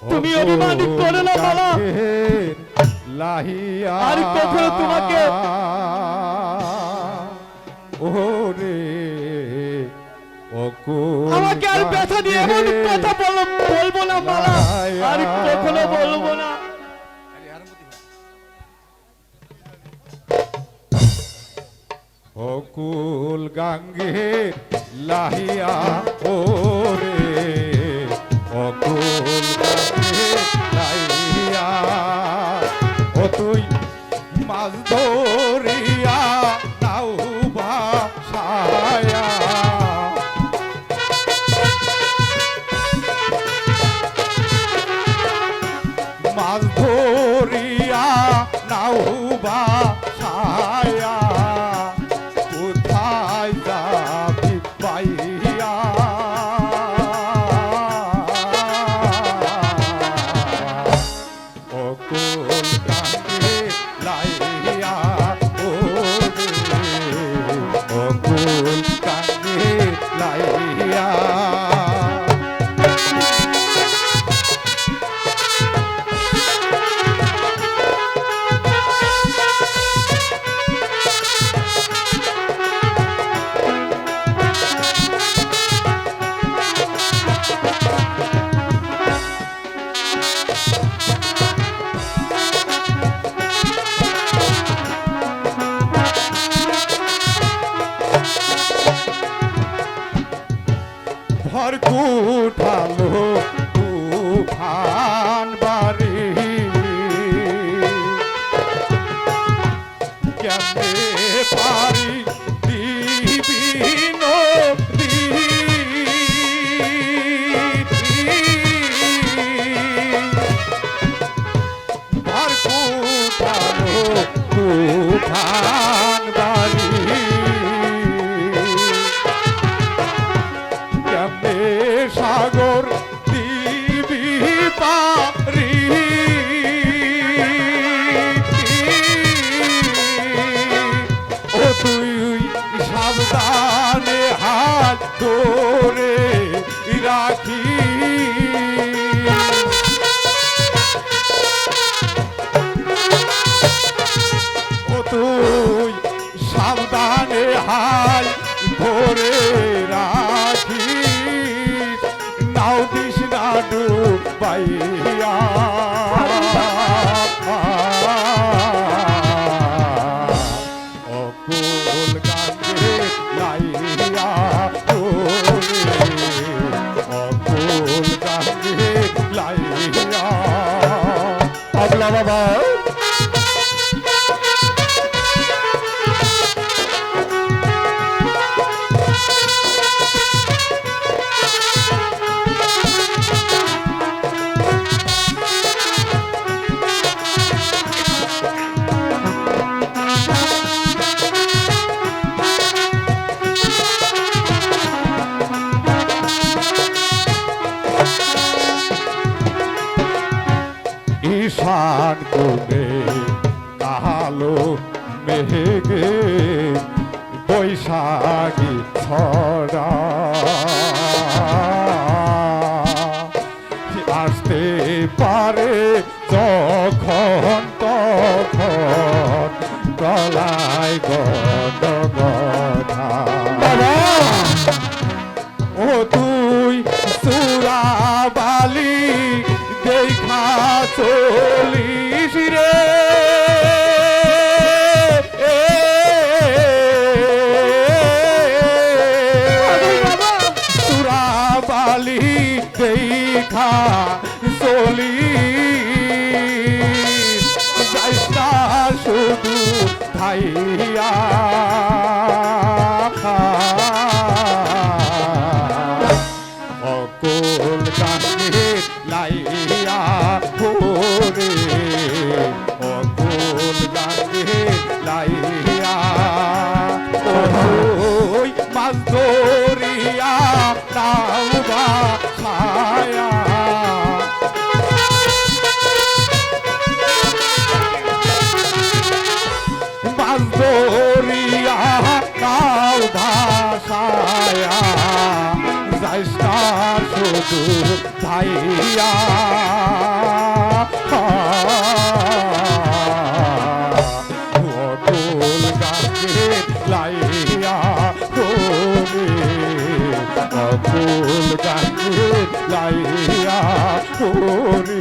তুমি অভিমান করে না মালা লাহিয়া। আর কখনো তোমাকে- ওরে আমাকে আর ব্যথা দিয়ে এমন কথা বলো বলব না মালা আর কখনো বলব না। অকুল গাঙ্গে লাহিয়া ওরে নাও ভর কুঠালো তুফান বাড়ি। কেমনে পারি ডুবাইয়া অকুল গাঙ্গে লাইয়া অকুল গাঙ্গে লাইয়া পাগলা বাবা ঈশান কোণে কালো মেঘে বৈশাখী ছড়া। আসতে পারে যখন দেখা চলিস সাধুর ধাইয়া। গোকুল গাছে লাইয়া তুমি গোকুল গাছে লাইয়া তুমি